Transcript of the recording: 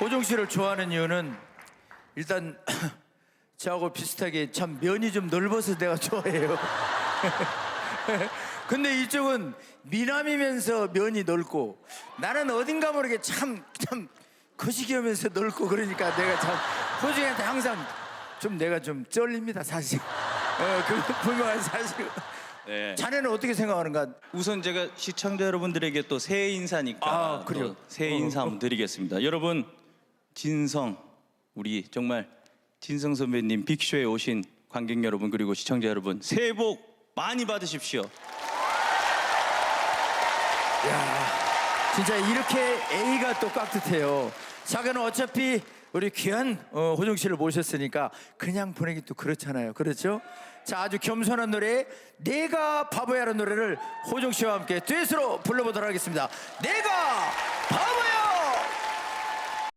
호종 씨를 좋아하는 이유는 일단 저하고 비슷하게 참 면이 좀 넓어서 내가 좋아해요. 근데 이쪽은 미남이면서 면이 넓고 나는 어딘가 모르게 참 참 거시기하면서 넓고 그러니까 내가 참 호중이한테 항상 좀 내가 좀 쩔립니다 사실. 어, 그거 분명한 사실. 네. 자네는 어떻게 생각하는가? 우선 제가 시청자 여러분들에게 또 새해 인사니까 아, 그래요? 또 새해 인사 한번 드리겠습니다. 여러분 진성 우리 정말 진성 선배님 빅쇼에 오신 관객 여러분 그리고 시청자 여러분 새해 복 많이 받으십시오. 진짜 이렇게 A가 또 깍듯해요. 자, 그럼 어차피 우리 귀한 어, 호정 씨를 모셨으니까 그냥 보내기 또 그렇잖아요. 그렇죠? 자, 아주 겸손한 노래 내가 바보야라는 노래를 호정 씨와 함께 듀엣으로 불러보도록 하겠습니다. 내가 바보야!